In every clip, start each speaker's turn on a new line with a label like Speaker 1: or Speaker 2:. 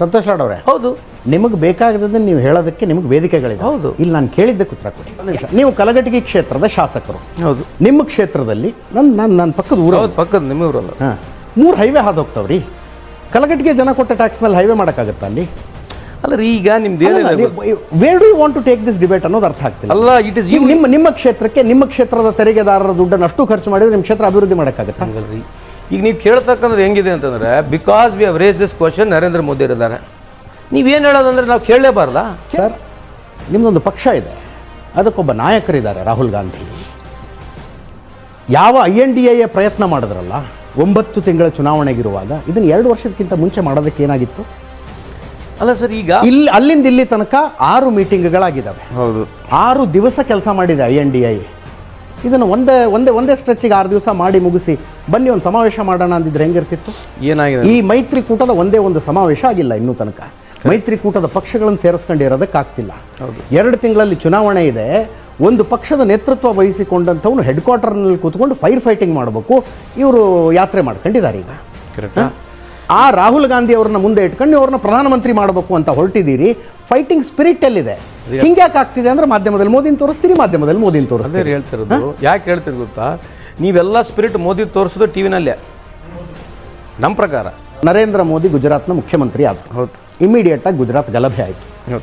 Speaker 1: ಸಂತೋಷ್ ಲಾಡ್ ಅವರೇ
Speaker 2: ಹೌದು.
Speaker 1: ನಿಮಗೆ ಬೇಕಾಗದ್ದು ನೀವು ಹೇಳೋದಕ್ಕೆ ನಿಮಗೆ ವೇದಿಕೆಗಳಿದೆ
Speaker 2: ಹೌದು.
Speaker 1: ಇಲ್ಲಿ ನಾನು ಕೇಳಿದ್ದಕ್ಕೆ ಉತ್ತರ ಕೊಡಿ. ನೀವು ಕಲಘಟಗಿ ಕ್ಷೇತ್ರದ ಶಾಸಕರು.
Speaker 2: ಹೌದು.
Speaker 1: ನಿಮ್ಮ ಕ್ಷೇತ್ರದಲ್ಲಿ ನನ್ನ ನನ್ನ ನನ್ನ ಪಕ್ಕದ ಊರ
Speaker 2: ಹೌದು ಪಕ್ಕದ ನಿಮ್ಮ ಊರಲ್ಲ.
Speaker 1: ಹಾಂ. ಮೂರು ಹೈವೇ ಹಾದು ಹೋಗ್ತಾವ್ರಿ. ಕಲಘಟಗಿ ಜನ ಕೊಟ್ಟ ಟ್ಯಾಕ್ಸ್ ಮೇಲೆ ಹೈವೇ ಮಾಡೋಕ್ಕಾಗತ್ತಾ ಅಲ್ಲಿ?
Speaker 2: ಅಲ್ಲ ರೀ ಈಗ ನಿಮ್ದು ಏನಿಲ್ಲ
Speaker 1: where do you want to take this debate ಅನ್ನೋದು ಅರ್ಥ ಆಗ್ತಿಲ್ಲ.
Speaker 2: ಅಲ್ಲ ಇಟ್ ಇಸ್
Speaker 1: ನಿಮ್ಮ ನಿಮ್ಮ ಕ್ಷೇತ್ರಕ್ಕೆ ನಿಮ್ಮ ಕ್ಷೇತ್ರದ ತೆರಿಗೆದಾರರ ದುಡ್ಡನ್ನು ಅಷ್ಟು ಖರ್ಚು ಮಾಡಿದ್ರೆ ನಿಮ್ಮ ಕ್ಷೇತ್ರ ಅಭಿವೃದ್ಧಿ ಮಾಡೋಕ್ಕಾಗತ್ತಾ?
Speaker 2: ಹಂಗಲ್ರಿ. ಈಗ ನೀವು ಕೇಳ್ತಕ್ಕಂದ್ರೆ ಹೆಂಗಿದೆ ಅಂತಂದ್ರೆ because we have raised this question Narendra Modi ಇದ್ದಾರೆ ನೀವೇನು ಹೇಳೋದಂದ್ರೆ ನಾವು ಕೇಳಲೇಬಾರ್ದ?
Speaker 1: ಸರ್ ನಿಮ್ಮದೊಂದು ಪಕ್ಷ ಇದೆ. ಅದಕ್ಕೊಬ್ಬ ನಾಯಕರಿದ್ದಾರೆ ರಾಹುಲ್ ಗಾಂಧಿ. ಯಾವ ಐ ಎನ್ ಡಿ ಎ ಪ್ರಯತ್ನ ಮಾಡಿದ್ರಲ್ಲ ಒಂಬತ್ತು ತಿಂಗಳ ಚುನಾವಣೆಗಿರುವಾಗ ಇದನ್ನು ಎರಡು ವರ್ಷಕ್ಕಿಂತ ಮುಂಚೆ ಮಾಡೋದಕ್ಕೆ ಏನಾಗಿತ್ತು?
Speaker 2: ಅಲ್ಲ ಸರ್ ಈಗ
Speaker 1: ಇಲ್ಲಿ ಅಲ್ಲಿಂದ ಇಲ್ಲಿ ತನಕ ಆರು ಮೀಟಿಂಗ್ಗಳಾಗಿದ್ದಾವೆ
Speaker 2: ಹೌದು.
Speaker 1: ಆರು ದಿವಸ ಕೆಲಸ ಮಾಡಿದೆ ಐ ಎನ್ ಡಿ ಐ ಇದನ್ನು ಒಂದೇ ಒಂದೇ ಒಂದೇ ಸ್ಟ್ರೆಚ್ಗೆ ಆರು ದಿವಸ ಮಾಡಿ ಮುಗಿಸಿ ಬನ್ನಿ ಒಂದು ಸಮಾವೇಶ ಮಾಡೋಣ ಅಂದಿದ್ರೆ ಹೆಂಗಿರ್ತಿತ್ತು?
Speaker 2: ಏನಾಗಿದೆ?
Speaker 1: ಈ ಮೈತ್ರಿಕೂಟದ ಒಂದೇ ಒಂದು ಸಮಾವೇಶ ಆಗಿಲ್ಲ ಇನ್ನೂ ತನಕ. ಮೈತ್ರಿಕೂಟದ ಪಕ್ಷಗಳನ್ನು ಸೇರಿಸ್ಕೊಂಡಿರೋದಕ್ಕಾಗ್ತಿಲ್ಲ ಎರಡು ತಿಂಗಳಲ್ಲಿ ಚುನಾವಣೆ ಇದೆ. ಒಂದು ಪಕ್ಷದ ನೇತೃತ್ವ ವಹಿಸಿಕೊಂಡಂಥವನು ಹೆಡ್ ಕ್ವಾರ್ಟರ್ನಲ್ಲಿ ಕೂತ್ಕೊಂಡು ಫೈರ್ ಫೈಟಿಂಗ್ ಮಾಡಬೇಕು. ಇವರು ಯಾತ್ರೆ ಮಾಡ್ಕೊಂಡಿದ್ದಾರೆ ಈಗ.
Speaker 2: ಕರೆಕ್ಟ್
Speaker 1: ಆ ರಾಹುಲ್ ಗಾಂಧಿ ಅವ್ರನ್ನ ಮುಂದೆ ಇಟ್ಕೊಂಡು ಅವ್ರನ್ನ ಪ್ರಧಾನಮಂತ್ರಿ ಮಾಡಬೇಕು ಅಂತ ಹೊರಟಿದ್ದೀರಿ. ಫೈಟಿಂಗ್ ಸ್ಪಿರಿಟ್ ಎಲ್ಲಿದೆ ಹಿಂಗ್ಯಾಕೆ ಆಗ್ತಿದೆ ಅಂದ್ರೆ ಮಾಧ್ಯಮದಲ್ಲಿ ಮೋದಿನ ತೋರಿಸ್ತೀರಿ ಮಾಧ್ಯಮದಲ್ಲಿ ಮೋದಿನ ತೋರಿಸ್ತೀರಿ
Speaker 2: ಹೇಳ್ತಿರೋದು. ಯಾಕೆ ಹೇಳ್ತೀರಿ ಗೊತ್ತಾ? ನೀವೆಲ್ಲ ಸ್ಪಿರಿಟ್ ಮೋದಿ ತೋರಿಸೋದು ಟಿ ವಿನಲ್ಲೇ. ನಮ್ಮ ಪ್ರಕಾರ.
Speaker 1: ನರೇಂದ್ರ ಮೋದಿ ಗುಜರಾತ್ನ ಮುಖ್ಯಮಂತ್ರಿ ಆದರು.
Speaker 2: ಹೌದು.
Speaker 1: ಇಮಿಡಿಯೇಟ್ ಆಗಿ ಗುಜರಾತ್ ಗಲಭೆ ಆಯಿತು.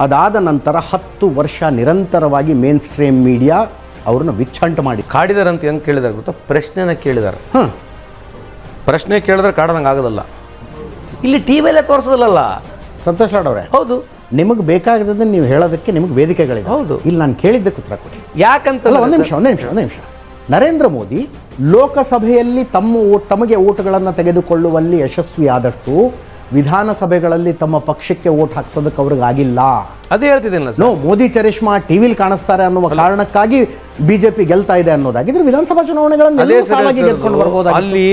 Speaker 1: ಅದಾದ ನಂತರ ಹತ್ತು ವರ್ಷ ನಿರಂತರವಾಗಿ ಮೇನ್ ಸ್ಟ್ರೀಮ್ ಮೀಡಿಯಾ ಅವ್ರನ್ನ ವಿಚ್ಛಂಟ ಮಾಡಿ
Speaker 2: ಕಾಡಿದಾರೆ ಅಂತ ಹೆಂಗೆ ಕೇಳಿದಾರೆ ಗೊತ್ತಾ? ಪ್ರಶ್ನೆನ ಕೇಳಿದಾರೆ.
Speaker 1: ಹಾಂ.
Speaker 2: ಪ್ರಶ್ನೆ ಕೇಳಿದ್ರೆ ಕಾಡ್ದಂಗೆ ಆಗೋದಲ್ಲ. ಇಲ್ಲಿ ಟಿ ವಿಯಲ್ಲೇ ತೋರಿಸೋದಲ್ಲ
Speaker 1: ಸಂತೋಷ್ ಲಾಡ್ ಅವರೇ.
Speaker 2: ಹೌದು.
Speaker 1: ನಿಮಗೆ ಬೇಕಾಗದನ್ನು ನೀವು ಹೇಳೋದಕ್ಕೆ ನಿಮಗೆ ವೇದಿಕೆಗಳಿದೆ
Speaker 2: ಹೌದು.
Speaker 1: ಇಲ್ಲಿ ನಾನು ಕೇಳಿದ್ದಕ್ಕೆ ಉತ್ತರ ಕೊಡಿ.
Speaker 2: ಯಾಕಂತ
Speaker 1: ಅಲ್ಲ ಒಂದು ನಿಮಿಷ ಒಂದು ನಿಮಿಷ ಒಂದು ನಿಮಿಷ. ನರೇಂದ್ರ ಮೋದಿ ಲೋಕಸಭೆಯಲ್ಲಿ ತಮ್ಮ ಓಟ್ ತಮಗೆ ಓಟ್ಗಳನ್ನು ತೆಗೆದುಕೊಳ್ಳುವಲ್ಲಿ ಯಶಸ್ವಿಯಾದಷ್ಟು ವಿಧಾನಸಭೆಗಳಲ್ಲಿ ತಮ್ಮ ಪಕ್ಷಕ್ಕೆ ಓಟ್ ಹಾಕ್ಸೋದಕ್ಕೆ ಅವ್ರಿಗೆ ಆಗಿಲ್ಲ.
Speaker 2: ಅದೇ ಹೇಳ್ತಿದ್ದೀನಲ್ಲ ಸರ್.
Speaker 1: ನೋ ಮೋದಿ ಚರಿಷ್ಮಾ ಟಿವಿಲಿ ಕಾಣಿಸ್ತಾರೆ ಅನ್ನುವ ಕಾರಣಕ್ಕಾಗಿ ಬಿಜೆಪಿ ಗೆಲ್ತಾ ಇದೆ ಅನ್ನೋದಾಗಿದ್ರೆ ವಿಧಾನಸಭಾ
Speaker 2: ಚುನಾವಣೆಗಳನ್ನು
Speaker 1: ಸಾಲಾಗಿ ಗೆದ್ಕೊಂಡು.
Speaker 2: ಅಲ್ಲಿ